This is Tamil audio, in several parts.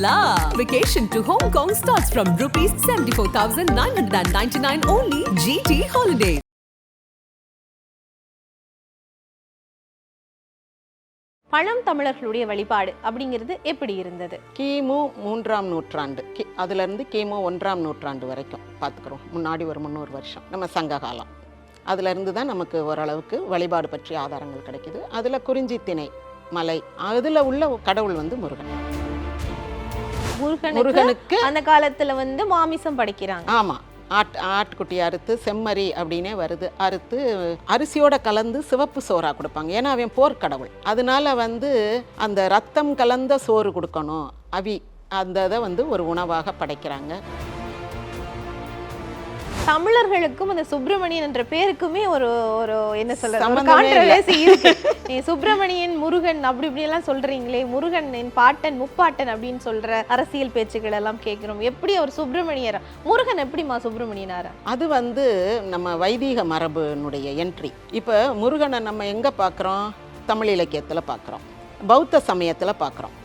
la! Vacation to Hong Kong starts from rupees 74,999 only GT Holidays. பழம் தமிழர்களுடைய வழிபாடு அப்படிங்கிறது எப்படி இருந்தது? கிமு மூன்றாம் நூற்றாண்டு. கி அதுலேருந்து கிமு ஒன்றாம் நூற்றாண்டு வரைக்கும் பார்த்துக்குறோம். முன்னாடி ஒரு முந்நூறு வருஷம். நம்ம சங்க காலம். அதுலேருந்து தான் நமக்கு ஓரளவுக்கு வழிபாடு பற்றிய ஆதாரங்கள் கிடைக்குது. அதில் குறிஞ்சி திணை மலை அதில் உள்ள கடவுள் வந்து முருகன். முருகனுக்கு அந்த காலத்துல வந்து மாமிசம் படைக்கிறாங்க. ஆமாம் ஆட் ஆட்டுக்குட்டி அறுத்து செம்மறி அப்படின்னே வருது. அறுத்து அரிசியோட கலந்து சிவப்பு சோறா கொடுப்பாங்க. ஏன்னா அவன் போர்க்கடவுள். அதனால வந்து அந்த ரத்தம் கலந்த சோறு கொடுக்கணும். அவி அந்த இதை வந்து ஒரு உணவாக படைக்கிறாங்க. தமிழர்களுக்கும் அந்த சுப்பிரமணியன் என்ற பேருக்குமே ஒரு ஒரு என்ன சொல்றது. கான்ட்ரவர்சி இருக்கு. நீ சுப்பிரமணியன் முருகன் அப்படி இப்படி எல்லாம் சொல்றீங்களே முருகன் என் பாட்டன் முப்பாட்டன் அப்படின்னு சொல்ற அரசியல் பேச்சுக்கள் எல்லாம் கேட்கிறோம். எப்படி அவர் சுப்பிரமணியர்? முருகன் எப்படிமா சுப்பிரமணியனாரா? அது வந்து நம்ம வைதீக மரபுனுடைய என்ட்ரி இப்போ முருகனை நம்ம எங்கே பார்க்குறோம் தமிழ் இலக்கியத்தில் பார்க்குறோம் பௌத்த சமயத்தில் பார்க்குறோம்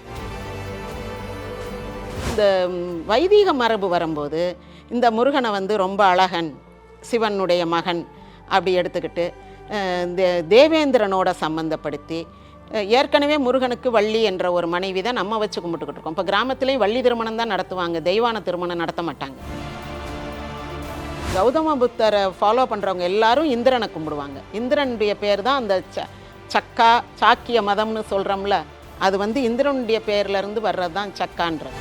இந்த வைதீக மரபு வரும்போது இந்த முருகனை வந்து ரொம்ப அழகன் சிவனுடைய மகன் அப்படி எடுத்துக்கிட்டு இந்த தேவேந்திரனோட சம்பந்தப்படுத்தி ஏற்கனவே முருகனுக்கு வள்ளி என்ற ஒரு மனைவி தான் நம்ம வச்சு கும்பிட்டுக்கிட்டு இருக்கோம். இப்போ கிராமத்துலேயும் வள்ளி திருமணம் தான் நடத்துவாங்க தெய்வான திருமணம் நடத்த மாட்டாங்க. கௌதம புத்தரை ஃபாலோ பண்ணுறவங்க எல்லாரும் இந்திரனை கும்பிடுவாங்க. இந்திரனுடைய பேர் தான் அந்த ச சக்கா சாக்கிய மதம்னு சொல்கிறோம்ல அது வந்து இந்திரனுடைய பேர்லேருந்து வர்றது தான் சக்கான்றது.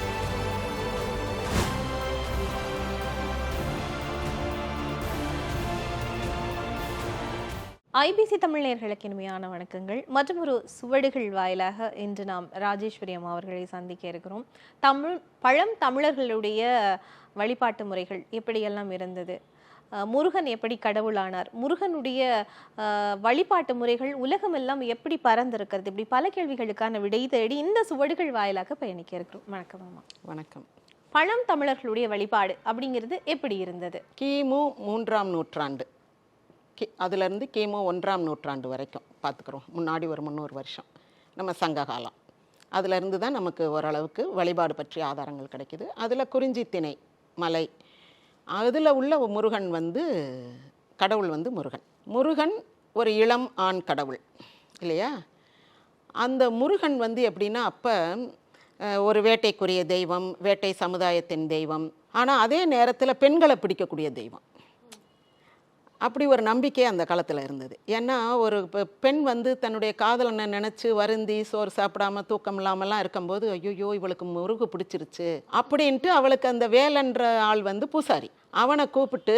ஐபிசி தமிழ் நேயர்களுக்கு இனிமையான வணக்கங்கள். மற்றும் ஒரு சுவடுகள் வாயிலாக இன்று நாம் ராஜேஸ்வரி அம்மா அவர்களை சந்திக்க இருக்கிறோம். தமிழ் பழம் தமிழர்களுடைய வழிபாட்டு முறைகள் எப்படியெல்லாம் இருந்தது? முருகன் எப்படி கடவுளானார்? முருகனுடைய வழிபாட்டு முறைகள் உலகமெல்லாம் எப்படி பறந்திருக்கிறது இப்படி பல கேள்விகளுக்கான விடை தேடி இந்த சுவடுகள் வாயிலாக பயணிக்க இருக்கிறோம். வணக்கம் அம்மா. வணக்கம். பழம் தமிழர்களுடைய வழிபாடு அப்படிங்கிறது எப்படி இருந்தது? கிமு மூன்றாம் நூற்றாண்டு. கி அதுலேருந்து கிமு ஒன்றாம் நூற்றாண்டு வரைக்கும் பார்த்துக்குறோம். முன்னாடி ஒரு முந்நூறு வருஷம். நம்ம சங்க காலம். அதுலேருந்து தான் நமக்கு ஓரளவுக்கு வழிபாடு பற்றிய ஆதாரங்கள் கிடைக்கிது. அதில் குறிஞ்சி திணை மலை. அதில் உள்ள முருகன் வந்து கடவுள் வந்து முருகன். முருகன் ஒரு இளம் ஆண் கடவுள் இல்லையா? அந்த முருகன் வந்து எப்படின்னா அப்போ ஒரு வேட்டைக்குரிய தெய்வம் வேட்டை சமுதாயத்தின் தெய்வம். ஆனால் அதே நேரத்தில் பெண்களை பிடிக்கக்கூடிய தெய்வம். அப்படி ஒரு நம்பிக்கை அந்த காலத்தில் இருந்தது. ஏன்னா ஒரு பெண் வந்து தன்னுடைய காதலனை நினச்சி வருந்தி சோறு சாப்பிடாம தூக்கம் இல்லாமலாம் இருக்கும்போது ஐயோ இவளுக்கு முருகு பிடிச்சிருச்சு அப்படின்ட்டு அவளுக்கு அந்த வேலன்ற ஆள் வந்து பூசாரி. அவனை கூப்பிட்டு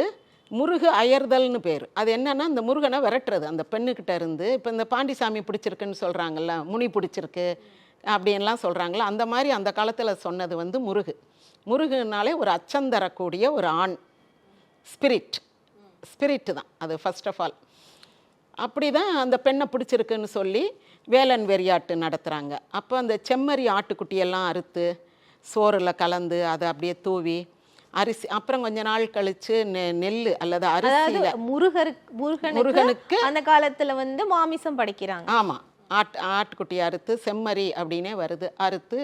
முருகு அயர்தல்னு பேர். அது என்னன்னா இந்த முருகனை விரட்டுறது. அந்த பெண்ணுக்கிட்ட இருந்து இப்போ இந்த பாண்டிசாமி பிடிச்சிருக்குன்னு சொல்கிறாங்கல்ல முனி பிடிச்சிருக்கு அப்படின்லாம் சொல்கிறாங்களே அந்த மாதிரி அந்த காலத்தில் சொன்னது வந்து முருகு. முருகுனாலே ஒரு அச்சம் தரக்கூடிய ஒரு ஆண். ஸ்பிரிட் ஸ்பிரிட் தான் அது ஃபர்ஸ்ட் ஆஃப் ஆல் அப்படி தான் அந்த பெண்ணை பிடிச்சிருக்குன்னு சொல்லி வேலன் வெறியாட்டு நடத்துகிறாங்க அப்போ அந்த செம்மறி ஆட்டுக்குட்டியெல்லாம் அறுத்து சோறில் கலந்து அதை அப்படியே தூவி அரிசி அப்புறம் கொஞ்ச நாள் கழித்து நெ நெல் அல்லது அரிசியில் முருகர் முருகனுக்கு முருகனுக்கு அந்த காலத்துல வந்து மாமிசம் படைக்கிறாங்க. ஆமாம் ஆட் ஆட்டுக்குட்டி அறுத்து செம்மறி அப்படின்னே வருது. அறுத்து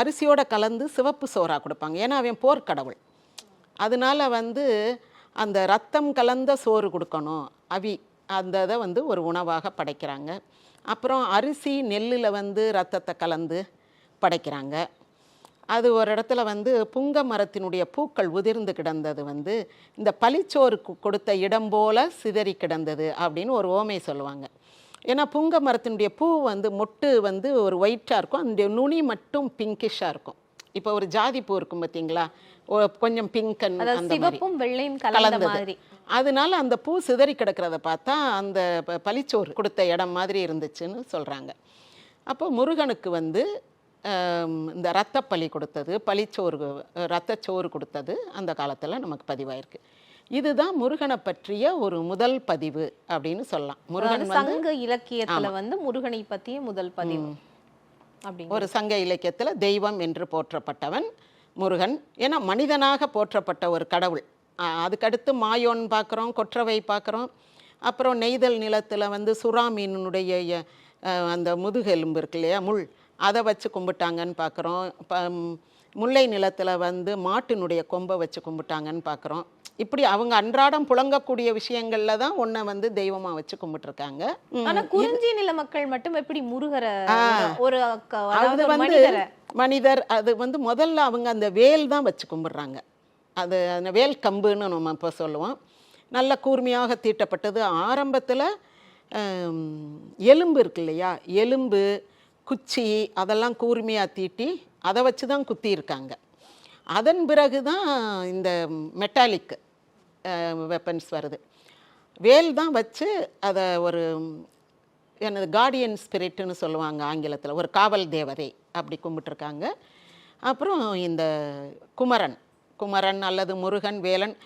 அரிசியோட கலந்து சிவப்பு சோறா கொடுப்பாங்க. ஏன்னா அவன் போர்க்கடவுள். அதனால வந்து அந்த ரத்தம் கலந்த சோறு கொடுக்கணும். அவி அந்த இதை வந்து ஒரு உணவாக படைக்கிறாங்க. அப்புறம் அரிசி நெல்லில் வந்து ரத்தத்தை கலந்து படைக்கிறாங்க. அது ஒரு இடத்துல வந்து புங்க மரத்தினுடைய பூக்கள் உதிர்ந்து கிடந்தது வந்து இந்த பளிச்சோருக்கு கொடுத்த இடம் போல சிதறி கிடந்தது அப்படின்னு ஒரு ஓமை சொல்லுவாங்க. ஏன்னா புங்க மரத்தினுடைய பூ வந்து மொட்டு வந்து ஒரு ஒயிட்டாக இருக்கும். அந்த நுனி மட்டும் பிங்கிஷாக இருக்கும். இப்போ ஒரு ஜாதி பூ இருக்கும் பார்த்தீங்களா? கொஞ்சம் பிங்க் சிவப்பும் வெள்ளையும் கலந்த மாதிரி. அதனால அந்த பூ சிதறி கிடக்கிறத பார்த்தா அந்த ப- பலிச்சோறு கொடுத்த இடம் மாதிரி இருந்துச்சுன்னு சொல்கிறாங்க அப்போ முருகனுக்கு வந்து இந்த ரத்தப்பலி கொடுத்தது பலிச்சோறு ரத்தச்சோறு கொடுத்தது அந்த காலத்தில் நமக்கு பதிவாயிருக்கு. இதுதான் முருகனை பற்றிய ஒரு முதல் பதிவு அப்படின்னு சொல்லலாம். முருகன் சங்க இலக்கியத்துல வந்து முருகனை பத்திய முதல் பதிவு ஒரு சங்க இலக்கியத்தில் தெய்வம் என்று போற்றப்பட்டவன் முருகன் ஏன்னா மனிதனாக போற்றப்பட்ட ஒரு கடவுள். அதுக்கடுத்து மாயோன் பார்க்குறோம் கொற்றவை பார்க்குறோம். அப்புறம் நெய்தல் நிலத்தில் வந்து சுறா மீனுடைய அந்த முதுகெலும்பு இருக்கு இல்லையா முள். அதை வச்சு கும்பிட்டாங்கன்னு பார்க்குறோம். இப்போ முல்லை நிலத்தில் வந்து மாட்டினுடைய கொம்பை வச்சு கும்பிட்டாங்கன்னு பார்க்குறோம். இப்படி அவங்க அன்றாடம் புழங்கக்கூடிய விஷயங்கள்ல தான் ஒன்றை வந்து தெய்வமாக வச்சு கும்பிட்டுருக்காங்க. ம், ஆனா குறிஞ்சி நில மக்கள் மட்டும் எப்படி முருகரை ஒரு அது வந்து மனிதரை? அது வந்து முதல்ல அவங்க அந்த வேல் தான் வச்சு கும்பிடுறாங்க. அது அந்த வேல் கம்புன்னு நம்ம இப்போ சொல்லுவோம். நல்ல கூர்மையாக தீட்டப்பட்டது. ஆரம்பத்தில் எலும்பு இருக்கு இல்லையா? எலும்பு குச்சி அதெல்லாம் கூர்மையாக தீட்டி அதை வச்சு தான் குத்தி இருக்காங்க அதன் பிறகு தான் இந்த மெட்டாலிக் வெப்பன்ஸ் வருது. வேல் தான் வச்சு அதை ஒரு எனது கார்டியன் ஸ்பிரிட்னு சொல்லுவாங்க ஆங்கிலத்தில். ஒரு காவல் தேவதை அப்படி கும்பிட்டுருக்காங்க. அப்புறம் இந்த குமரன் குமரன் அல்லது முருகன் வேலன்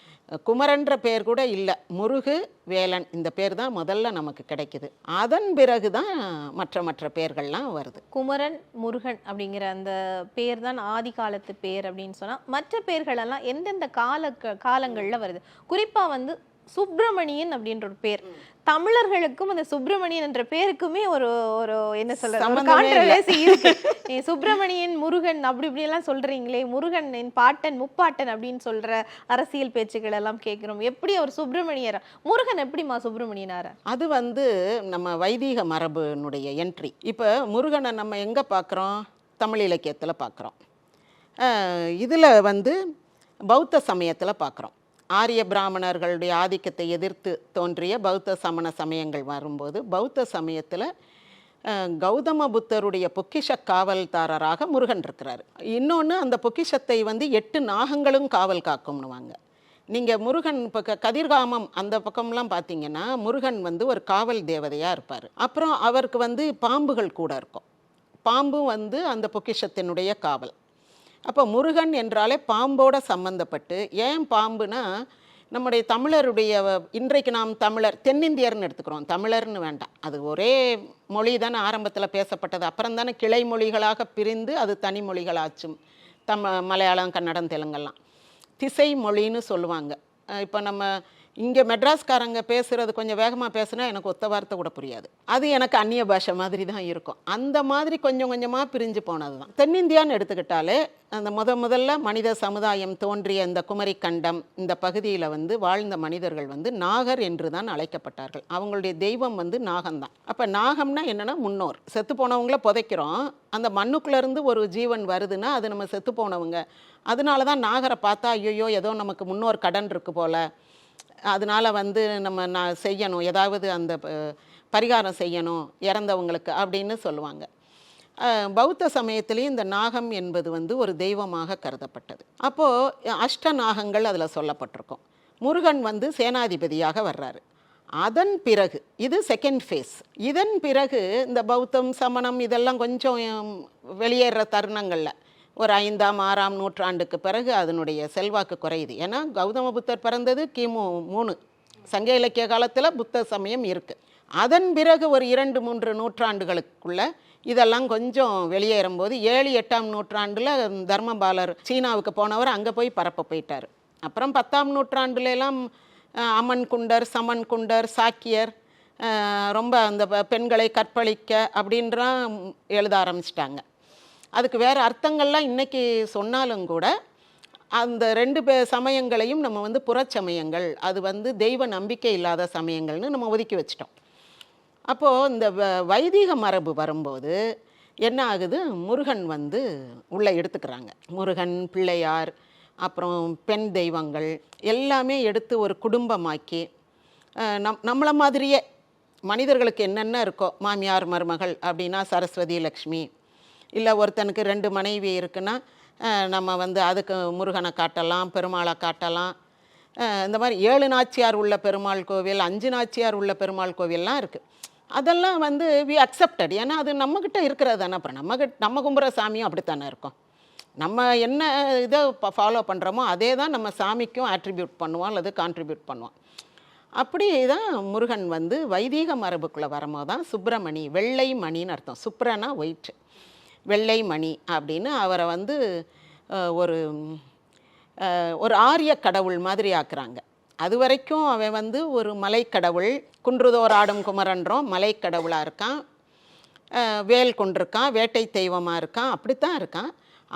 குமரன்ற பேர் கூட இல்லை. முருகு வேலன் இந்த பேர் தான் முதல்ல நமக்கு கிடைக்குது. அதன் பிறகு தான் மற்ற மற்ற பேர்கள்லாம் வருது. குமரன் முருகன் அப்படிங்கிற அந்த பேர் தான் ஆதி காலத்து பேர் அப்படின்னு சொன்னால் மற்ற பேர்களெல்லாம் எந்தெந்த கால காலங்களில் வருது? குறிப்பாக வந்து சுப்பிரமணியன் அப்படின்ற ஒரு பேர். தமிழர்களுக்கும் அந்த சுப்பிரமணியன் என்ற பேருக்குமே ஒரு ஒரு என்ன சொல்றது. கான்ட்ரவர்சி இருக்கு. நீ சுப்பிரமணியன் முருகன் அப்படி இப்படி எல்லாம் சொல்றீங்களே முருகன் என் பாட்டன் முப்பாட்டன் அப்படின்னு சொல்ற அரசியல் பேச்சுக்கள் எல்லாம் கேட்கிறோம். எப்படி அவர் சுப்பிரமணியர் முருகன் எப்படிமா சுப்பிரமணியனாரா? அது வந்து நம்ம வைதீக மரபுனுடைய என்ட்ரி இப்போ முருகனை நம்ம எங்கே பார்க்குறோம் தமிழ் இலக்கியத்தில் பார்க்குறோம் இதில் வந்து பௌத்த சமயத்தில் பார்க்குறோம் ஆரிய பிராமணர்களுடைய ஆதிக்கத்தை எதிர்த்து தோன்றிய பௌத்த சமண சமயங்கள் வரும்போது பௌத்த சமயத்தில் கௌதம புத்தருடைய பொக்கிஷ காவல்தாரராக முருகன் இருக்கிறார். இன்னொன்று அந்த பொக்கிஷத்தை வந்து எட்டு நாகங்களும் காவல் காக்கும்னுவாங்க. நீங்கள் முருகன் இப்போ க கதிர்காமம் அந்த பக்கம்லாம் பார்த்தீங்கன்னா முருகன் வந்து ஒரு காவல் தேவதையாக இருப்பார். அப்புறம் அவருக்கு வந்து பாம்புகள் கூட இருக்கும். பாம்பும் வந்து அந்த பொக்கிஷத்தினுடைய காவல். அப்போ முருகன் என்றாலே பாம்போட சம்பந்தப்பட்டு ஏன் பாம்புனா நம்முடைய தமிழருடைய வ- இன்றைக்கு நாம் தமிழர் தென்னிந்தியர்னு எடுத்துக்கிறோம். தமிழர்னு வேண்டாம். அது ஒரே மொழி தானே ஆரம்பத்தில் பேசப்பட்டது. அப்புறம் தானே கிளை மொழிகளாக பிரிந்து அது தனி மொழிகளாச்சும். தம் மலையாளம் கன்னடம் தெலுங்கெல்லாம். திசை மொழின்னு சொல்லுவாங்க. இப்போ நம்ம இங்கே மெட்ராஸ்காரங்க பேசுகிறது கொஞ்சம் வேகமாக பேசுனா எனக்கு ஒத்த வார்த்தை கூட புரியாது. அது எனக்கு அந்நிய பாஷை மாதிரி தான் இருக்கும். அந்த மாதிரி கொஞ்சம் கொஞ்சமாக பிரிஞ்சு போனது தான் தென்னிந்தியான்னு எடுத்துக்கிட்டாலே அந்த முத முதல்ல மனித சமுதாயம் தோன்றிய இந்த குமரி கண்டம் இந்த பகுதியில் வந்து வாழ்ந்த மனிதர்கள் வந்து நாகர் என்று தான் அழைக்கப்பட்டார்கள். அவங்களுடைய தெய்வம் வந்து நாகம்தான். அப்போ நாகம்னா என்னென்னா முன்னோர். செத்து போனவங்கள புதைக்கிறோம். அந்த மண்ணுக்குள்ளேருந்து ஒரு ஜீவன் வருதுன்னா அது நம்ம செத்து போனவங்க. அதனால தான் நாகரை பார்த்தா ஐயோ ஏதோ நமக்கு முன்னோர் கடன் இருக்குது போல். அதனால் வந்து நம்ம நான் செய்யணும். ஏதாவது அந்த பரிகாரம் செய்யணும் இறந்தவங்களுக்கு அப்படின்னு சொல்லுவாங்க. பௌத்த சமயத்திலேயும் இந்த நாகம் என்பது வந்து ஒரு தெய்வமாக கருதப்பட்டது. அப்போது அஷ்ட நாகங்கள் அதில் சொல்லப்பட்டிருக்கும். முருகன் வந்து சேனாதிபதியாக வர்றாரு. அதன் பிறகு இது செகண்ட் ஃபேஸ் இதன் பிறகு இந்த பௌத்தம் சமணம் இதெல்லாம் கொஞ்சம் வெளியேற தருணங்களில் ஒரு ஐந்தாம் ஆறாம் நூற்றாண்டுக்கு பிறகு அதனுடைய செல்வாக்கு குறையுது. ஏன்னா கௌதம புத்தர் பிறந்தது கிமு மூணு. சங்க இலக்கிய காலத்தில் புத்த சமயம் இருக்குது அதன் பிறகு ஒரு இரண்டு மூன்று நூற்றாண்டுகளுக்குள்ள இதெல்லாம் கொஞ்சம் வெளியேறும்போது ஏழு எட்டாம் நூற்றாண்டில் தர்மபாலர் சீனாவுக்கு போனவர் அங்கே போய் பரப்ப போயிட்டார். அப்புறம் பத்தாம் நூற்றாண்டுல அமன் குண்டர் சமன் குண்டர் சாக்கியர் ரொம்ப அந்த பெண்களை கற்பழிக்க அப்படின்றான் எழுத ஆரம்பிச்சிட்டாங்க. அதுக்கு வேறு அர்த்தங்கள்லாம் இன்றைக்கி சொன்னாலும் கூட அந்த ரெண்டு பே சமயங்களையும் நம்ம வந்து புறச்சமயங்கள் அது வந்து தெய்வ நம்பிக்கை இல்லாத சமயங்கள்னு நம்ம ஒதுக்கி வச்சிட்டோம். அப்போது இந்த வ- வைதீக மரபு வரும்போது என்ன ஆகுது? முருகன் வந்து உள்ளே எடுத்துக்கிறாங்க. முருகன் பிள்ளையார் அப்புறம் பெண் தெய்வங்கள் எல்லாமே எடுத்து ஒரு குடும்பமாக்கி நம் நம்மளை மாதிரியே மனிதர்களுக்கு என்னென்ன இருக்கோ மாமியார் மருமகள் அப்படின்னா சரஸ்வதி லக்ஷ்மி இல்லை ஒருத்தனுக்கு ரெண்டு மனைவி இருக்குன்னா நம்ம வந்து அதுக்கு முருகனை காட்டலாம் பெருமாளை காட்டலாம். இந்த மாதிரி ஏழு நாச்சியார் உள்ள பெருமாள் கோவில் அஞ்சு நாச்சியார் உள்ள பெருமாள் கோவில்லாம் இருக்குது அதெல்லாம் வந்து வி அக்செப்டட் ஏன்னா அது நம்மக்கிட்ட இருக்கிறது தானே அப்புறம். நம்ம கிட்ட நம்ம கும்புற சாமியும் அப்படித்தானே இருக்கும். நம்ம என்ன இதை ஃபாலோ பண்ணுறோமோ அதே தான் நம்ம சாமிக்கும் ஆட்ரிபியூட் பண்ணுவோம் அல்லது கான்ட்ரிபியூட் பண்ணுவோம். அப்படி தான் முருகன் வந்து வைதீக மரபுக்குள்ளே வரும்போது தான் சுப்பிரமணி வெள்ளை மணின்னு அர்த்தம். சுப்ரனா ஒயிட் வெள்ளை மணி அப்படின்னு அவரை வந்து ஒரு ஒரு ஆரிய கடவுள் மாதிரி ஆக்குறாங்க. அது வரைக்கும் அவன் வந்து ஒரு மலைக்கடவுள் குன்றுதோர் ஆடும் குமரன்றோம் மலைக்கடவுளாக இருக்கான். வேல் கொண்டிருக்கான் வேட்டை தெய்வமாக இருக்கான் அப்படித்தான் இருக்கான்.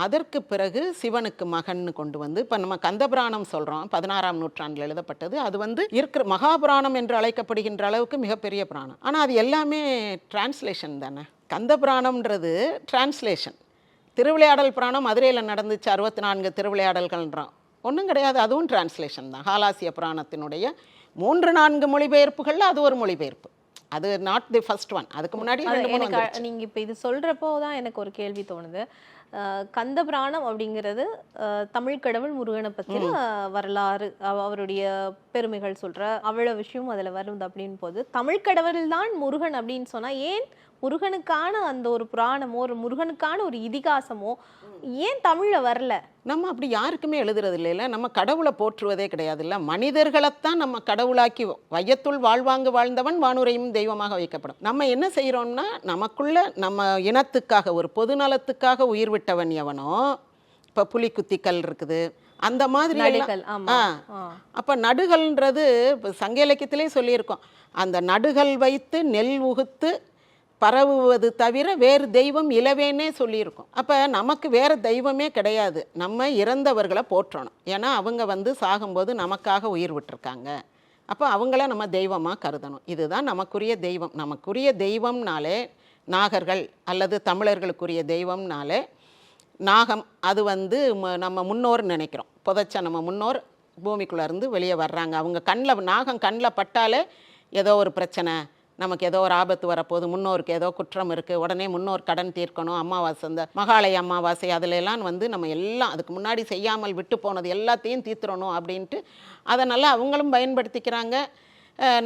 அதற்கு பிறகு சிவனுக்கு மகன்னு கொண்டு வந்து இப்போ நம்ம கந்தபுராணம் சொல்கிறோம் பதினாறாம் நூற்றாண்டில் எழுதப்பட்டது. அது வந்து இருக்கிற மகாபுராணம் என்று அழைக்கப்படுகின்ற அளவுக்கு மிகப்பெரிய புராணம். ஆனால் அது எல்லாமே டிரான்ஸ்லேஷன் தானே? கந்தபுராணம்ன்றது டிரான்ஸ்லேஷன் திருவிளையாடல் புராணம் மதுரையில் நடந்துச்சு அறுபத்தி நான்கு திருவிளையாடல்கள்ன்றான். ஒன்றும் கிடையாது அதுவும் டிரான்ஸ்லேஷன் தான். ஹாலாசிய புராணத்தினுடைய மூன்று நான்கு மொழிபெயர்ப்புகளில் அது ஒரு மொழிபெயர்ப்பு. அது நாட் தி ஃபர்ஸ்ட் ஒன் அதுக்கு முன்னாடி எனக்கு வந்துருச்சு. அ- நீங்க இப்ப இது சொல்றப்போ தான் எனக்கு ஒரு கேள்வி தோணுது. கந்த புராணம் அப்படிங்கிறது தமிழ் கடவுள் முருகனை பத்தின வரலாறு அவ- அவருடைய பெருமைகள் சொல்ற அவ்வளவு விஷயம் அதுல வருது அப்படின்னு போது தமிழ் கடவுள் தான் முருகன் அப்படின்னு சொன்னா ஏன் முருகனுக்கான அந்த ஒரு புராணமோ ஒரு முருகனுக்கான ஒரு இதிகாசமோ ஏன் தமிழ்ல வரல? நம்ம அப்படி யாருக்குமே எழுதுறது இல்லைல்ல நம்ம கடவுளை போற்றுவதே கிடையாதுல்ல மனிதர்களைத்தான் நம்ம கடவுளாக்கி வையத்துள் வாழ்வாங்கு வாழ்ந்தவன் வானுரையும் தெய்வமாக வைக்கப்படும். நம்ம என்ன செய்கிறோம்னா நமக்குள்ள நம்ம இனத்துக்காக ஒரு பொதுநலத்துக்காக உயிர் விட்டவன் எவனோ இப்போ புலிக்குத்திக்கல் இருக்குது. அந்த மாதிரி ஆ. அப்போ நடுகள்ன்றது சங்க இலக்கியத்திலே சொல்லியிருக்கோம். அந்த நடுகள் வைத்து நெல் உகுத்து பரவுவது தவிர வேறு தெய்வம் இலவேனே சொல்லியிருக்கோம். அப்போ நமக்கு வேறு தெய்வமே கிடையாது. நம்ம இறந்தவர்களை போற்றணும். ஏன்னா அவங்க வந்து சாகும்போது நமக்காக உயிர் விட்டுருக்காங்க. அப்போ அவங்கள நம்ம தெய்வமாக கருதணும். இதுதான் நமக்குரிய தெய்வம். நமக்குரிய தெய்வம்னாலே நாகர்கள் அல்லது தமிழர்களுக்குரிய தெய்வம்னாலே நாகம். அது வந்து ம- நம்ம முன்னோர் நினைக்கிறோம். புதைச்ச நம்ம முன்னோர் பூமிக்குள்ளேருந்து வெளியே வர்றாங்க. அவங்க கண்ணில் நாகம் கண்ணில் பட்டாலே ஏதோ ஒரு பிரச்சனை. நமக்கு ஏதோ ஒரு ஆபத்து வரப்போகுது முன்னோருக்கு ஏதோ குற்றம் இருக்குது உடனே முன்னோர் கடன் தீர்க்கணும் அமாவாசை இந்த மகாலய அமாவாசை அதிலெல்லாம் வந்து நம்ம எல்லாம் அதுக்கு முன்னாடி செய்யாமல் விட்டு போனது எல்லாத்தையும் தீர்த்துறணும் அப்படின்ட்டு அதனால் அவங்களும் பயன்படுத்திக்கிறாங்க.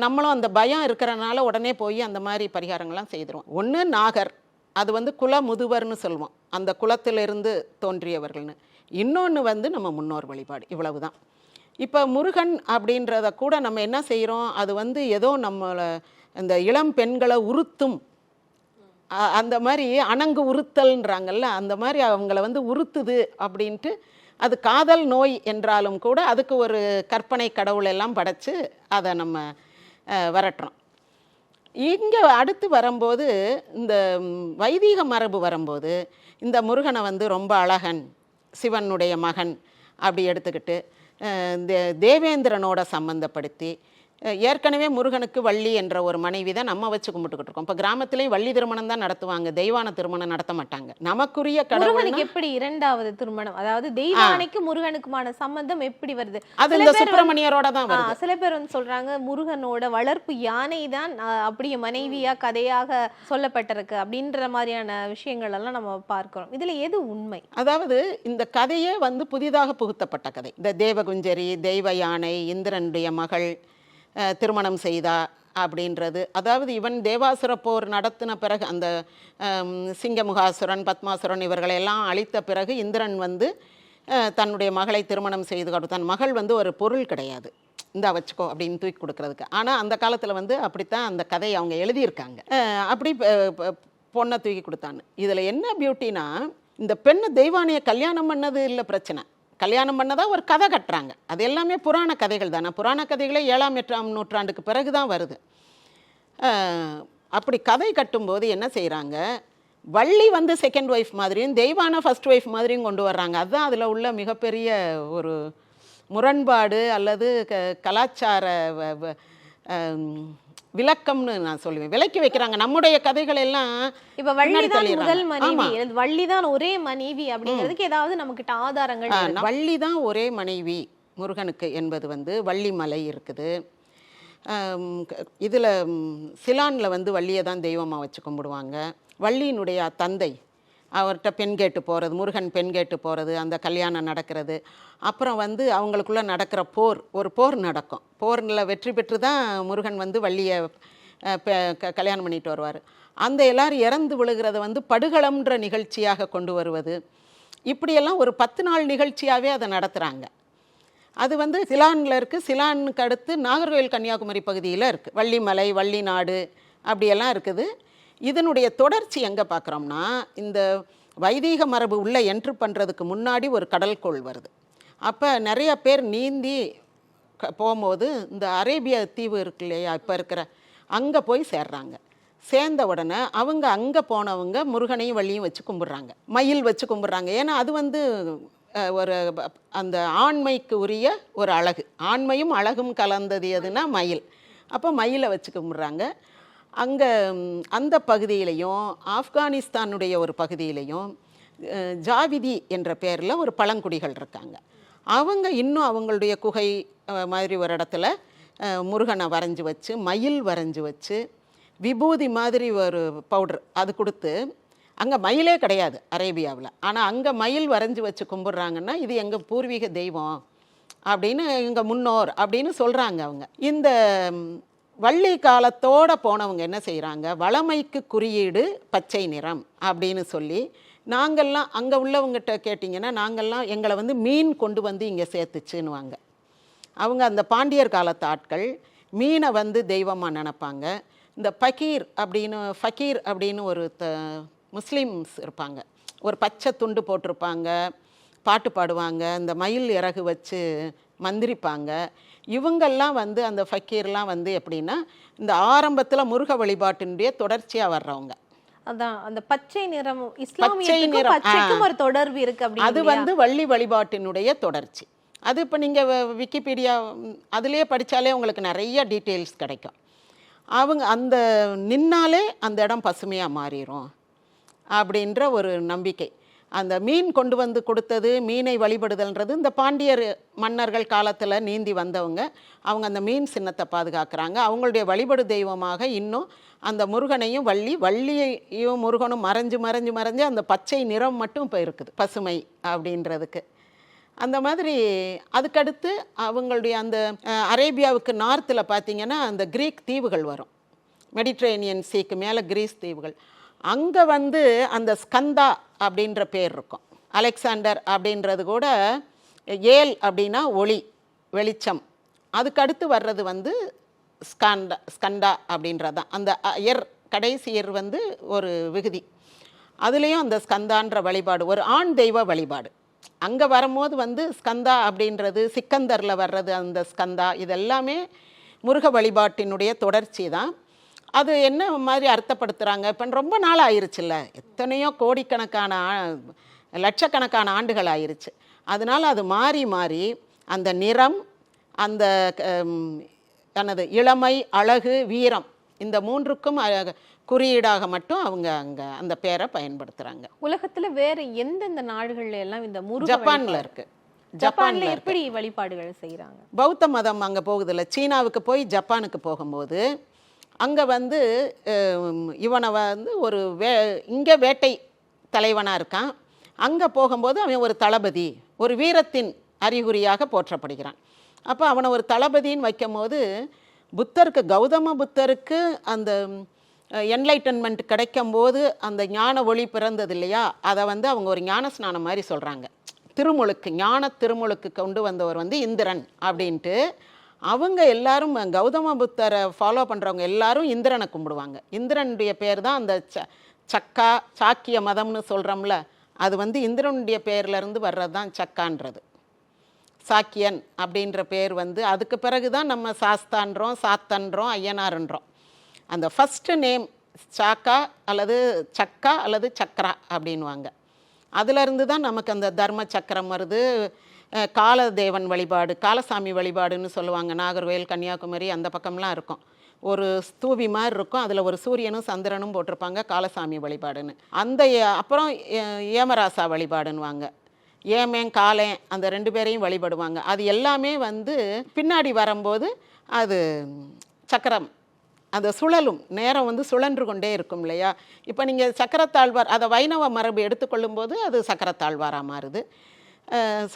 நம்மளும் அந்த பயம் இருக்கிறனால உடனே போய் அந்த மாதிரி பரிகாரங்கள்லாம் செய்திருவோம். ஒன்று நாகர் அது வந்து குல முதுவர்னு சொல்லுவோம். அந்த குலத்திலிருந்து தோன்றியவர்கள்னு. இன்னொன்று வந்து நம்ம முன்னோர் வழிபாடு இவ்வளவு தான் இப்போ முருகன் அப்படின்றத கூட நம்ம என்ன செய்கிறோம் அது வந்து ஏதோ நம்மளை இந்த இளம் பெண்களை உறுத்தும். அந்த மாதிரி அணங்கு உறுத்தல்ன்றாங்கல்ல அந்த மாதிரி அவங்கள வந்து உறுத்துது அப்படின்ட்டு அது காதல் நோய் என்றாலும் கூட அதுக்கு ஒரு கற்பனை கடவுள் எல்லாம் படைச்சு அதை நம்ம வரட்டுறோம். இங்கே அடுத்து வரும்போது இந்த வைதீக மரபு வரும்போது இந்த முருகனை வந்து ரொம்ப அழகன் சிவனுடைய மகன் அப்படி எடுத்துக்கிட்டு தேவேந்திரனோட சம்பந்தப்படுத்தி ஏற்கனவே முருகனுக்கு வள்ளி என்ற ஒரு மனைவி தான் நம்ம வச்சு கும்பிட்டுக்கிட்டு இருக்கோம். இப்போ கிராமத்துலேயும் வள்ளி திருமணம் தான் நடத்துவாங்க. தெய்வான திருமணம் நடத்த மாட்டாங்க. நமக்குரிய கடவுள் முருகனுக்கு எப்படி இரண்டாவது திருமணம்? அதாவது தெய்வானைக்கு முருகனுக்குமான சம்பந்தம் எப்படி வருது? அது இந்த சுப்பிரமணியரோட தான் வருது. சில பேர் வந்து சொல்றாங்க முருகனோட வளர்ப்பு யானை தான் அப்படியே மனைவியா கதையாக சொல்லப்பட்டிருக்கு. அப்படின்ற மாதிரியான விஷயங்கள் எல்லாம் நம்ம பார்க்கிறோம். இதுல எது உண்மை? அதாவது இந்த கதையே வந்து புதிதாக புகுத்தப்பட்ட கதை. இந்த தேவகுஞ்சரி தெய்வ யானை இந்திரனுடைய மகள் திருமணம் செய்தா அப்படின்றது. அதாவது இவன் தேவாசுர போர் நடத்தின பிறகு அந்த சிங்கமுகாசுரன் பத்மாசுரன் இவர்களை எல்லாம் அழித்த பிறகு இந்திரன் வந்து தன்னுடைய மகளை திருமணம் செய்து கொடுத்தான் மகள் வந்து ஒரு பொருள் கிடையாது. இந்தா வச்சுக்கோ அப்படின்னு தூக்கி கொடுக்கறதுக்கு. ஆனால் அந்த காலத்தில் வந்து அப்படித்தான் அந்த கதையை அவங்க எழுதியிருக்காங்க. அப்படி பொண்ணை தூக்கி கொடுத்தான்னு. இதில் என்ன பியூட்டினா இந்த பெண்ணை தெய்வானையை கல்யாணம் பண்ணது இல்லை பிரச்சனை. கல்யாணம் பண்ணதான் ஒரு கதை கட்டுறாங்க. அது எல்லாமே புராண கதைகள் தானே. புராண கதைகளே ஏழாம் எட்டாம் நூற்றாண்டுக்கு பிறகு தான் வருது அப்படி கதை கட்டும்போது என்ன செய்கிறாங்க வள்ளி வந்து செகண்ட் ஒய்ஃப் மாதிரியும் தெய்வான ஃபர்ஸ்ட் ஒய்ஃப் மாதிரியும் கொண்டு வர்றாங்க. அதுதான் அதில் உள்ள மிகப்பெரிய ஒரு முரண்பாடு அல்லது க கலாச்சார வ- வ- விளக்கம்னு நான் சொல்லுவேன் விலக்கி வைக்கிறாங்க நம்முடைய கதைகள் எல்லாம் இப்ப வள்ளி பின்னாடி தான் தள்ளிடுறாங்க. முதல் மனைவி ஆமா. அல்லது வள்ளி தான் ஒரே மனைவி அப்படிங்கிறதுக்கு ஏதாவது நமக்கிட்ட ஆதாரங்கள் ஆ, இருக்கா? வள்ளி தான் ஒரே மனைவி முருகனுக்கு என்பது வந்து வள்ளி மலை இருக்குது இதில் சிலானில் வந்து வள்ளியை தான் தெய்வமாக வச்சு கும்பிடுவாங்க வள்ளியினுடைய தந்தை அவர்கிட்ட பெண் கேட்டு போகிறது முருகன் பெண் கேட்டு போகிறது அந்த கல்யாணம் நடக்கிறது. அப்புறம் வந்து அவங்களுக்குள்ளே நடக்கிற போர் ஒரு போர் நடக்கும். போரில் வெற்றி பெற்று தான் முருகன் வந்து வள்ளியை க- கல்யாணம் பண்ணிட்டு வருவார். அந்த எல்லாரும் இறந்து விழுகிறத வந்து படுகளம்ன்ற நிகழ்ச்சியாக கொண்டு வருவது. இப்படியெல்லாம் ஒரு பத்து நாள் நிகழ்ச்சியாகவே அதை நடத்துகிறாங்க அது வந்து சிலானில் இருக்குது சிலானுக்கு அடுத்து நாகர்கோவில் கன்னியாகுமரி பகுதியில் இருக்குது வள்ளிமலை வள்ளி நாடு அப்படியெல்லாம் இருக்குது. இதனுடைய தொடர்ச்சி எங்கே பார்க்குறோம்னா இந்த வைதீக மரபு உள்ளே என்ட்ரு பண்ணுறதுக்கு முன்னாடி ஒரு கடல்கோள் வருது. அப்போ நிறைய பேர் நீந்தி க- போகும்போது இந்த அரேபிய தீவு இருக்கு இல்லையா இப்போ இருக்கிற அங்கே போய் சேர்றாங்க. சேர்ந்த உடனே அவங்க அங்கே போனவங்க முருகனையும் வள்ளியும் வச்சு கும்பிட்றாங்க. மயில் வச்சு கும்பிட்றாங்க. ஏன்னா அது வந்து ஒரு அந்த ஆண்மைக்கு உரிய ஒரு அழகு. ஆண்மையும் அழகும் கலந்தது எதுனா மயில். அப்போ மயிலை வச்சு கும்பிட்றாங்க. அங்கே அந்த பகுதியிலையும் ஆப்கானிஸ்தானுடைய ஒரு பகுதியிலையும் ஜாவிதி என்ற பேரில் ஒரு பழங்குடிகள் இருக்காங்க. அவங்க இன்னும் அவங்களுடைய குகை மாதிரி ஒரு இடத்துல முருகனை வரைஞ்சி வச்சு மயில் வரைஞ்சி வச்சு விபூதி மாதிரி ஒரு பவுடர் அது கொடுத்து அங்கே மயிலே கிடையாது அரேபியாவில். ஆனால் அங்கே மயில் வரைஞ்சி வச்சு கும்பிட்றாங்கன்னா இது எங்கள் பூர்வீக தெய்வம் அப்படின்னு எங்கள் முன்னோர் அப்படின்னு சொல்கிறாங்க அவங்க. இந்த வள்ளி காலத்தோட போனவங்க என்ன செய்கிறாங்க வளமைக்கு குறியீடு பச்சை நிறம் அப்படின்னு சொல்லி நாங்கள்லாம் அங்கே உள்ளவங்ககிட்ட கேட்டிங்கன்னா நாங்கள்லாம் எங்களை வந்து மீன் கொண்டு வந்து இங்கே சேர்த்துச்சுன்னுவாங்க. அவங்க அந்த பாண்டியர் காலத்து ஆட்கள் மீனை வந்து தெய்வமாக நினப்பாங்க. இந்த பகீர் அப்படின்னு ஃபக்கீர் அப்படின்னு ஒரு த முஸ்லீம்ஸ் இருப்பாங்க. ஒரு பச்சை துண்டு போட்டிருப்பாங்க பாட்டு பாடுவாங்க இந்த மயில் இறகு வச்சு மந்திரிப்பாங்க. இவங்கெல்லாம் வந்து அந்த ஃபக்கீர்லாம் வந்து எப்படின்னா இந்த ஆரம்பத்தில் முருக வழிபாட்டினுடைய தொடர்ச்சியாக வர்றவங்க. அதான் அந்த பச்சை நிறம் இஸ்லாமியத்துக்கும் நிறம். ஒரு தொடர்பு இருக்கு அது வந்து வள்ளி வழிபாட்டினுடைய தொடர்ச்சி. அது இப்போ நீங்கள் விக்கிபீடியா அதிலேயே படித்தாலே உங்களுக்கு நிறைய டீட்டெயில்ஸ் கிடைக்கும். அவங்க அந்த நின்னாலே அந்த இடம் பசுமையாக மாறிடும் அப்படின்ற ஒரு நம்பிக்கை. அந்த மீன் கொண்டு வந்து கொடுத்தது மீனை வழிபடுதல்ன்றது இந்த பாண்டியர் மன்னர்கள் காலத்தில் நீந்தி வந்தவங்க. அவங்க அந்த மீன் சின்னத்தை பாதுகாக்கிறாங்க. அவங்களுடைய வழிபடு தெய்வமாக இன்னும் அந்த முருகனையும் வள்ளி வள்ளியையும் முருகனும் மறைஞ்சு மறைஞ்சு மறைஞ்சு அந்த பச்சை நிறம் மட்டும் இப்போ இருக்குது பசுமை அப்படின்றதுக்கு. அந்த மாதிரி அதுக்கடுத்து அவங்களுடைய அந்த அரேபியாவுக்கு நார்த்தில் பார்த்தீங்கன்னா அந்த கிரீக் தீவுகள் வரும். மெடிட்ரேனியன் சீக்கு மேலே கிரீஸ் தீவுகள். அங்கே வந்து அந்த ஸ்கந்தா அப்படின்ற பேர் இருக்கும். அலெக்சாண்டர் அப்படின்றது கூட ஏல் அப்படின்னா ஒளி வெளிச்சம். அதுக்கடுத்து வர்றது வந்து ஸ்கண்டா ஸ்கண்டா அப்படின்றது தான் அந்த அ, எர் கடைசி எர் வந்து ஒரு விகுதி. அதுலேயும் அந்த ஸ்கந்தான்ற வழிபாடு ஒரு ஆண் தெய்வ வழிபாடு. அங்கே வரும்போது வந்து ஸ்கந்தா அப்படின்றது சிக்கந்தரில் வர்றது அந்த ஸ்கந்தா இதெல்லாமே முருக வழிபாட்டினுடைய தொடர்ச்சி தான் அது என்ன மாதிரி அர்த்தப்படுத்துகிறாங்க இப்போ ரொம்ப நாள் ஆயிருச்சுல்ல. எத்தனையோ கோடிக்கணக்கான லட்சக்கணக்கான ஆண்டுகள் ஆயிருச்சு. அதனால் அது மாறி மாறி அந்த நிறம் அந்த என்னது இளமை அழகு வீரம் இந்த மூன்றுக்கும் குறியீடாக மட்டும் அவங்க அங்கே அந்த பேரை பயன்படுத்துகிறாங்க உலகத்துல வேற எந்தெந்த நாடுகள்ல எல்லாம் இந்த முருக ஜப்பான்ல வழிபாடு- இருக்கு. ஜப்பான்ல எப்படி வழிபாடுகள் செய்யறாங்க பௌத்த மதம் அங்கே போகுதில்ல. சீனாவுக்கு போய் ஜப்பானுக்கு போகும்போது அங்கே வந்து இவனை வந்து ஒரு வே இங்கே வேட்டை தலைவனாக இருக்கான். அங்கே போகும்போது அவன் ஒரு தளபதி ஒரு வீரத்தின் அறிகுறியாக போற்றப்படுகிறான். அப்போ அவனை ஒரு தளபதின்னு வைக்கும்போது புத்தருக்கு கௌதம புத்தருக்கு அந்த என்லைட்டன்மெண்ட் கிடைக்கும்போது அந்த ஞான ஒளி பிறந்தது இல்லையா? அதை வந்து அவங்க ஒரு ஞான ஸ்நானம் மாதிரி சொல்கிறாங்க திருமுழுக்கு ஞான திருமுழுக்கு கொண்டு வந்தவர் வந்து இந்திரன் அப்படின்ட்டு அவங்க எல்லாரும் கௌதம புத்தரை ஃபாலோ பண்ணுறவங்க எல்லாரும் இந்திரனை கும்பிடுவாங்க. இந்திரனுடைய பேர் தான் அந்த ச சக்கா சாக்கிய மதம்னு சொல்கிறோம்ல அது வந்து இந்திரனுடைய பேர்லேருந்து வர்றது தான் சக்கான்றது. சாக்கியன் அப்படின்ற பேர் வந்து அதுக்கு பிறகு தான் நம்ம சாஸ்தான்றோம் சாத்தன்றோம் ஐயனாருன்றோம். அந்த ஃபஸ்ட்டு நேம் சாக்கா அல்லது சக்கா அல்லது சக்ரா அப்படின்வாங்க அதுலேருந்து தான் நமக்கு அந்த தர்ம சக்கரம் வருது. காலதேவன் வழிபாடு காலசாமி வழிபாடுன்னு சொல்லுவாங்க. நாகர்கோயில் கன்னியாகுமரி அந்த பக்கம்லாம் இருக்கும். ஒரு ஸ்தூபி மாதிரி இருக்கும். அதில் ஒரு சூரியனும் சந்திரனும் போட்டிருப்பாங்க காலசாமி வழிபாடுன்னு. அந்த அப்புறம் ஏமராசா வழிபாடுன்னுவாங்க. ஏமேன் காலேன் அந்த ரெண்டு பேரையும் வழிபடுவாங்க. அது எல்லாமே வந்து பின்னாடி வரும்போது அது சக்கரம் அந்த சுழலும் நேரம் வந்து சுழன்று கொண்டே இருக்கும் இல்லையா? இப்போ நீங்கள் சக்கரத்தாழ்வார் அதை வைணவ மரபு எடுத்துக்கொள்ளும்போது அது சக்கரத்தாழ்வாராக மாறுது.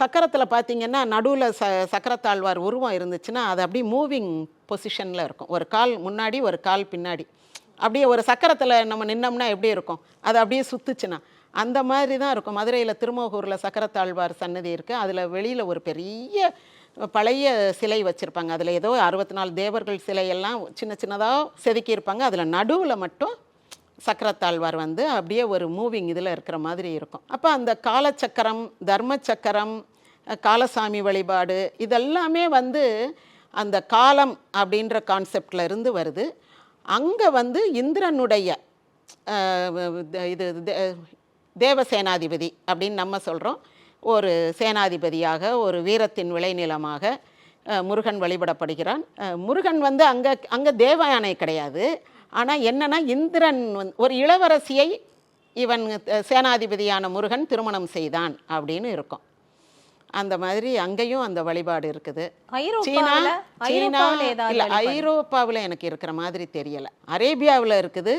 சக்கரத்தில் பார்த்தீங்கன்னா நடுவில் ச சக்கரத்தாழ்வார் உருவம் இருந்துச்சுன்னா அது அப்படியே மூவிங் பொசிஷனில் இருக்கும். ஒரு கால் முன்னாடி ஒரு கால் பின்னாடி. அப்படியே ஒரு சக்கரத்தில் நம்ம நின்னோம்னா எப்படி இருக்கும்? அது அப்படியே சுத்துச்சுன்னா. அந்த மாதிரி தான் இருக்கும். மதுரையில் திருமோகூரில் சக்கரத்தாழ்வார் சன்னதி இருக்குது அதில் வெளியில் ஒரு பெரிய பழைய சிலை வச்சுருப்பாங்க. அதில் ஏதோ அறுபத்தி நாலு தேவர்கள் சிலையெல்லாம் சின்ன சின்னதாக செதுக்கியிருப்பாங்க. அதில் நடுவில் மட்டும் சக்கரத்தாழ்வார் வந்து அப்படியே ஒரு மூவிங் இதில் இருக்கிற மாதிரி இருக்கும். அப்போ அந்த காலச்சக்கரம் தர்ம சக்கரம் காலசாமி வழிபாடு இதெல்லாமே வந்து அந்த காலம் அப்படின்ற கான்செப்டில் இருந்து வருது. அங்கே வந்து இந்திரனுடைய இது தே- தேவசேனாதிபதி அப்படின்னு நம்ம சொல்கிறோம். ஒரு சேனாதிபதியாக ஒரு வீரத்தின் விளைநிலமாக முருகன் வழிபடப்படுகிறான். முருகன் வந்து அங்கே அங்கே தேவயானை கிடையாது. ஆனால் என்னன்னா இந்திரன் வந்து ஒரு இளவரசியை இவன் சேனாதிபதியான முருகன் திருமணம் செய்தான் அப்படின்னு இருக்கும். அந்த மாதிரி அங்கேயும் அந்த வழிபாடு இருக்குது. சீனா சீனா இல்லை? ஐரோப்பாவில் எனக்கு இருக்கிற மாதிரி தெரியலை. அரேபியாவில் இருக்குது.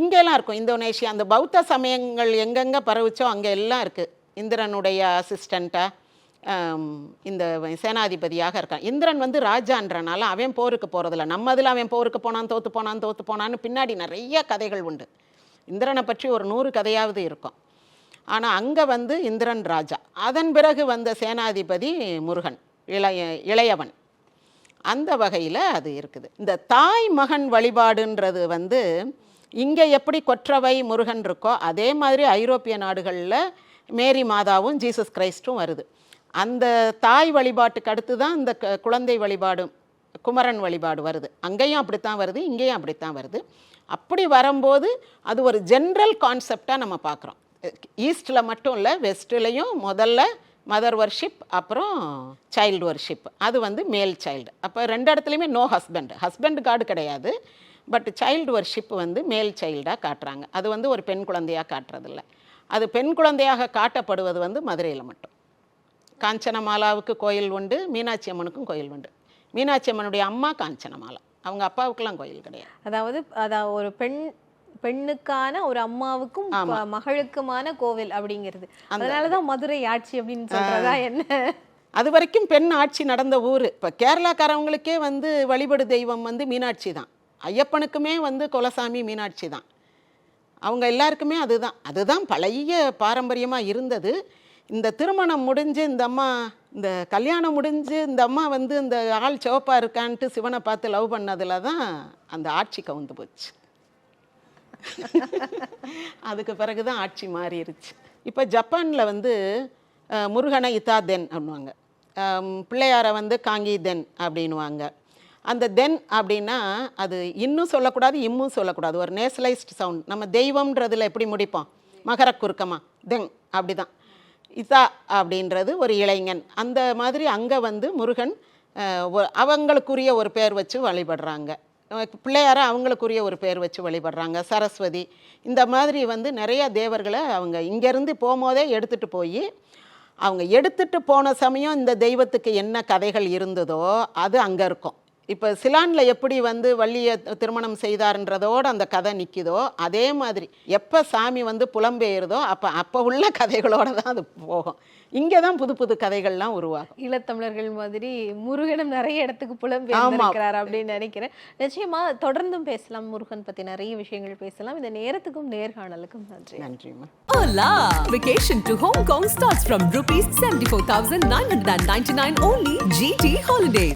இங்கெல்லாம் இருக்கும். இந்தோனேஷியா அந்த பௌத்த சமயங்கள் எங்கெங்கே பரவுச்சோ அங்கே எல்லாம் இருக்குது இந்திரனுடைய அசிஸ்டண்ட்டாக இந்த சேனாதிபதியாக இருக்கான். இந்திரன் வந்து ராஜான்றனால அவன் போருக்கு போகிறதில்ல நம்ம இதில் அவன் போருக்கு போனான் தோத்து போனான் தோத்து போனான்னு பின்னாடி நிறைய கதைகள் உண்டு. இந்திரனை பற்றி ஒரு நூறு கதையாவது இருக்கும். ஆனால் அங்கே வந்து இந்திரன் ராஜா. அதன் பிறகு வந்த சேனாதிபதி முருகன் இளைய இளையவன். அந்த வகையில் அது இருக்குது. இந்த தாய் மகன் வழிபாடுன்றது வந்து இங்கே எப்படி கொற்றவை முருகன் இருக்கோ அதே மாதிரி ஐரோப்பிய நாடுகளில் மேரி மாதாவும் ஜீசஸ் கிரைஸ்டும் வருது. அந்த தாய் வழிபாட்டுக்கு அடுத்து தான் இந்த க- குழந்தை வழிபாடு குமரன் வழிபாடு வருது. அங்கேயும் அப்படித்தான் வருது இங்கேயும் அப்படித்தான் வருது. அப்படி வரும்போது அது ஒரு ஜென்ரல் கான்செப்டாக நம்ம பார்க்குறோம். ஈஸ்டில் மட்டும் இல்லை வெஸ்ட்லேயும் முதல்ல மதர் வர்ஷிப் அப்புறம் சைல்டு ஒர்ஷிப் அது வந்து மேல் சைல்டு அப்போ ரெண்டு இடத்துலையுமே நோ ஹஸ்பண்ட் ஹஸ்பண்ட் கார்டு கிடையாது. பட் சைல்டு வர்ஷிப் வந்து மேல் சைல்டாக காட்டுறாங்க. அது வந்து ஒரு பெண் குழந்தையாக காட்டுறதில்ல. அது பெண் குழந்தையாக காட்டப்படுவது வந்து மதுரையில் மட்டும். காஞ்சனமாலாவுக்கு கோயில் உண்டு மீனாட்சி அம்மனுக்கும் கோயில் உண்டு. மீனாட்சி அம்மனுடைய அம்மா காஞ்சனமாலா. அவங்க அப்பாவுக்கெல்லாம் கோயில் கிடையாது. அதாவது அதாவது ஒரு பெண் பெண்ணுக்கான ஒரு அம்மாவுக்கும் மகளுக்குமான கோவில் அப்படிங்கிறது. அதனாலதான் மதுரை ஆட்சி அப்படின்னு சொல்றதா என்ன? அது வரைக்கும் பெண் ஆட்சி நடந்த ஊர். இப்போ கேரளாக்காரவங்களுக்கே வந்து வழிபடு தெய்வம் வந்து மீனாட்சி தான். ஐயப்பனுக்குமே வந்து குலசாமி மீனாட்சி தான். அவங்க எல்லாருக்குமே அதுதான். அதுதான் பழைய பாரம்பரியமாக இருந்தது. இந்த திருமணம் முடிஞ்சு இந்த அம்மா இந்த கல்யாணம் முடிஞ்சு இந்த அம்மா வந்து இந்த ஆள் சிவப்பாக இருக்கான்ட்டு சிவனை பார்த்து லவ் பண்ணதில் தான் அந்த ஆட்சி கவுந்து போச்சு. அதுக்கு பிறகு தான் ஆட்சி மாறிடுச்சு இப்போ ஜப்பானில் வந்து முருகனை இத்தா தென் அப்படின்வாங்க பிள்ளையாரை வந்து காங்கி தென் அப்படின்வாங்க அந்த தென் அப்படின்னா அது இன்னும் சொல்லக்கூடாது இம்மும் சொல்லக்கூடாது. ஒரு நேசலைஸ்ட் சவுண்ட். நம்ம தெய்வம்ன்றதில் எப்படி முடிப்போம்? மகர குறுக்கமா தென் அப்படிதான் இதா அப்படின்றது ஒரு இளைஞன். அந்த மாதிரி அங்கே வந்து முருகன் அவங்களுக்குரிய ஒரு பேர் வச்சு வழிபடுறாங்க. பிள்ளையாரை அவங்களுக்குரிய ஒரு பேர் வச்சு வழிபடுறாங்க. சரஸ்வதி. இந்த மாதிரி வந்து நிறைய தேவர்களை அவங்க இங்கேருந்து போகும்போதே எடுத்துகிட்டு போய் அவங்க எடுத்துட்டு போன சமயம் இந்த தெய்வத்துக்கு என்ன கதைகள் இருந்ததோ அது அங்கே இருக்கும். இப்போ சிலானில் எப்படி வந்து வள்ளியை திருமணம் செய்தார்ன்றதோட அந்த கதை நிற்குதோ அதே மாதிரி எப்போ சாமி வந்து புலம்பெயருதோ அப்போ அப்போ உள்ள கதைகளோட தான் அது போகும். இங்கே தான் புது புது கதைகள்லாம் உருவாகும். ஈழத்தமிழர்கள் மாதிரி முருகனும் நிறைய இடத்துக்கு புலம்பெயர்ந்திருக்கிறார் அப்படின்னு நினைக்கிறேன். நிச்சயமா தொடர்ந்தும் பேசலாம். முருகன் பத்தி நிறைய விஷயங்கள் பேசலாம். இந்த நேரத்துக்கும் நேர்காணலுக்கும் நன்றி. நன்றிம்மா. Hola! Vacation to Hong Kong starts from rupees 74,999 only GT Holidays.